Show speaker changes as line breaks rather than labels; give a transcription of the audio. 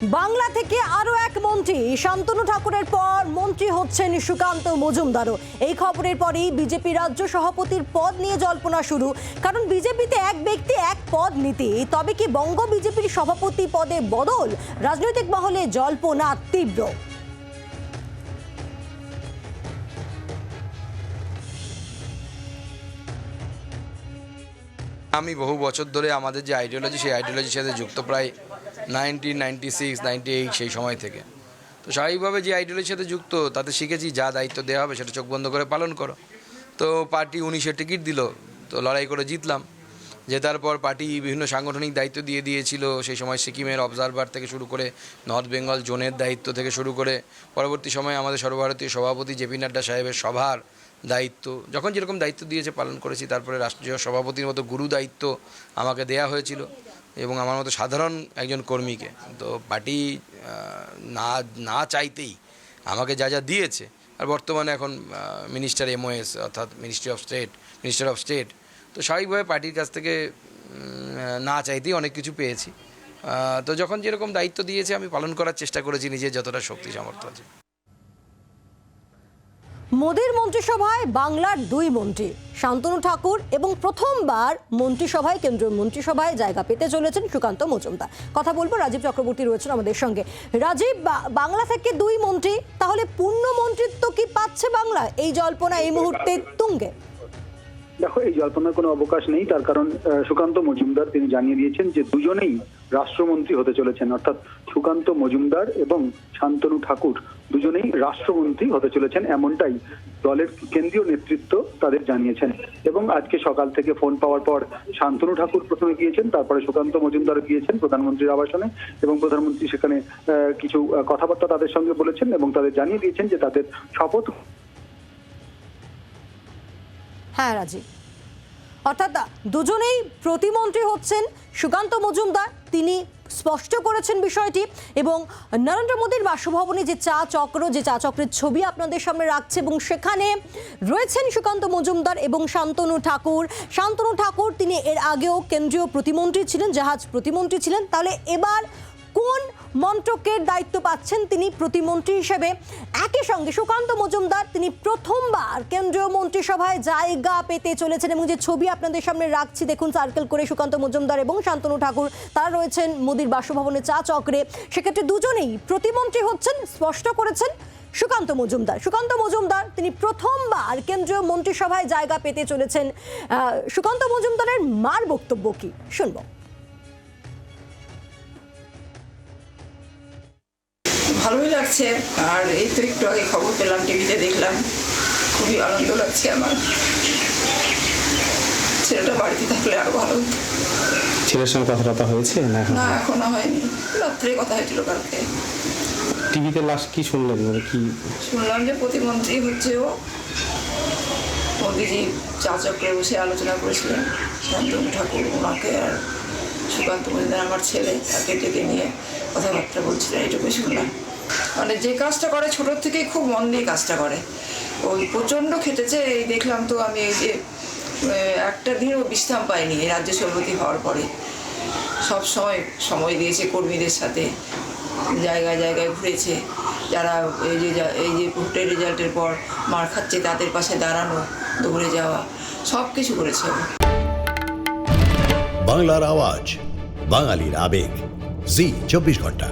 বাংলা থেকে আরও এক মন্ত্রী, শান্তনু ঠাকুরের পর মন্ত্রী হচ্ছেন সুকান্ত মজুমদারও। এই খবরের পরেই বিজেপি রাজ্য সভাপতির পদ নিয়ে জল্পনা শুরু। কারণ বিজেপিতে এক ব্যক্তি এক পদ নীতি। তবে কি বঙ্গ বিজেপির সভাপতি পদে বদল? রাজনৈতিক মহলে জল্পনা তীব্র।
আমি বহু বছর ধরে আমাদের যে আইডিওলজি সেই আইডিওলজির সাথে যুক্ত প্রায় নাইনটিন নাইনটি সিক্স এইট সেই সময় থেকে। তো স্বাভাবিকভাবে যে আইডিওলজির সাথে যুক্ত, তাতে শিখেছি যা দায়িত্ব দেওয়া হবে সেটা চোখ বন্ধ করে পালন করো। তো পার্টি উনিশে টিকিট দিল, তো লড়াই করে জিতলাম। জেতার পর পার্টি বিভিন্ন সাংগঠনিক দায়িত্ব দিয়ে দিয়েছিল, সেই সময় সিকিমের অবজারভার থেকে শুরু করে নর্থ বেঙ্গল জোনের দায়িত্ব থেকে শুরু করে, পরবর্তী সময়ে আমাদের সর্বভারতীয় সভাপতি জেপি নাড্ডা সাহেবের সভার দায়িত্ব, যখন যেরকম দায়িত্ব দিয়েছে পালন করেছি, তারপরে রাষ্ট্রীয় সভাপতির মতো গুরু দায়িত্ব আমাকে দেয়া হয়েছিল এবং আমার মতো সাধারণ একজন কর্মীকে। তো পার্টি না না চাইতেই আমাকে যা যা দিয়েছে, আর বর্তমানে এখন মিনিস্টার এমওএস অর্থাৎ ministry of state minister of state তো স্বাভাবিকভাবে পার্টির কাছ থেকে না চাইতেই অনেক কিছু পেয়েছি। তো যখন যেরকম দায়িত্ব দিয়েছে, আমি পালন করার চেষ্টা করেছি, নিজের যতটা শক্তি সামর্থ্য আছে।
মোদীর মন্ত্রিসভায় বাংলার দুই মন্ত্রী, শান্তনু ঠাকুর এবং প্রথমবার মন্ত্রিসভায়, কেন্দ্রীয় মন্ত্রিসভায় জায়গা পেতে চলেছেন সুকান্ত মজুমদার। কথা বলব, রাজীব চক্রবর্তী রয়েছেন আমাদের সঙ্গে। রাজীব বাংলা থেকে দুই মন্ত্রী, তাহলে পূর্ণ মন্ত্রিত্ব কি পাচ্ছে বাংলা? এই জল্পনা এই মুহূর্তে তুঙ্গে।
দেখো, এই জল্পনার কোনো অবকাশ নেই। তার কারণ সুকান্ত মজুমদার তিনি জানিয়ে দিয়েছেন যে দুজনেই রাষ্ট্রমন্ত্রী হতে চলেছেন, অর্থাৎ সুকান্ত মজুমদার এবং শান্তনু ঠাকুর দুজনেই রাষ্ট্রমন্ত্রী হতে চলেছেন এমনটাই দলের কেন্দ্রীয় নেতৃত্ব তাদের জানিয়েছেন। এবং আজকে সকাল থেকে ফোন পাওয়ার পর শান্তনু ঠাকুর প্রথমে গিয়েছেন, তারপরে সুকান্ত মজুমদার গিয়েছেন প্রধানমন্ত্রীর আবাসনে এবং প্রধানমন্ত্রী সেখানে কিছু কথাবার্তা তাদের সঙ্গে বলেছেন এবং তাদের জানিয়ে দিয়েছেন যে তাদের শপথ
হ্যাঁ রাজীব। অর্থাৎ দুজনেই প্রতিমন্ত্রী হচ্ছেন সুকান্ত মজুমদার। তিনি স্পষ্ট করেছেন বিষয়টি এবং নরেন্দ্র মোদীর বাসভবনে যে চা চক্র, যে চা চক্রের ছবি আপনাদের সামনে রাখছে এবং সেখানে রয়েছেন সুকান্ত মজুমদার এবং শান্তনু ঠাকুর। শান্তনু ঠাকুর তিনি এর আগেও কেন্দ্রীয় প্রতিমন্ত্রী ছিলেন, জাহাজ প্রতিমন্ত্রী ছিলেন। তাহলে এবার কোন মন্ত্রকের দায়িত্ব পাচ্ছেন তিনি প্রতিমন্ত্রী হিসেবে। একই সঙ্গে সুকান্ত মজুমদার, তিনি প্রথমবার কেন্দ্রীয় মন্ত্রিসভায় জায়গা পেতে চলেছেন এবং যে ছবি আপনাদের সামনে রাখছি, দেখুন সার্কেল করে সুকান্ত মজুমদার এবং শান্তনু ঠাকুর, তারা রয়েছেন মোদীর বাসভবনে চা চক্রে। সেক্ষেত্রে দুজনেই প্রতিমন্ত্রী হচ্ছেন, স্পষ্ট করেছেন সুকান্ত মজুমদার। সুকান্ত মজুমদার, তিনি প্রথমবার কেন্দ্রীয় মন্ত্রিসভায় জায়গা পেতে চলেছেন। সুকান্ত মজুমদারের মার বক্তব্য কি? শুনব।
ভালোই লাগছে। আর এই তো একটু আগে খবর পেলাম টিভিতে দেখলাম। খুবই আনন্দ লাগছে আমার। ছেলেটা বাড়িতে থাকলে আরও ভালো হতো।
ছেলের সঙ্গে কথা টথা হয়েছে না এখন?
না এখনও হয়নি। রাত্রে কথা হয়েছিল কালকে।
টিভিতে লাস্ট কি শুনলেন? মানে কি?
শুনলাম যে প্রতিমন্ত্রী হচ্ছে ও। মোদিজি চা চক্রে বসে আলোচনা করেছিলেন। শান্তনু ঠাকুর ওনাকে আর সুকান্ত মজুমদার আমার ছেলে তাকে ডেকে নিয়ে কথাবার্তা বলছিলেন। এইটুকুই শুনলাম। মানে যে কাজটা করে ছোটোর থেকেই খুব মন দিয়ে কাজটা করে। ওই প্রচণ্ড খেটেছে, এই দেখলাম তো আমি এই যে একটা দিনও বিশ্রাম পাইনি রাজ্য সভাপতি হওয়ার পরে। সব সময় সময় দিয়েছে কর্মীদের সাথে, জায়গায় জায়গায় ঘুরেছে। যারা এই যে এই যে ভোটের রেজাল্টের পর মার খাচ্ছে, তাদের পাশে দাঁড়ানো, দৌড়ে যাওয়া, সব কিছু করেছে
বাংলার আওয়াজ, বাঙালির আবেগ। জি, চব্বিশ ঘণ্টা।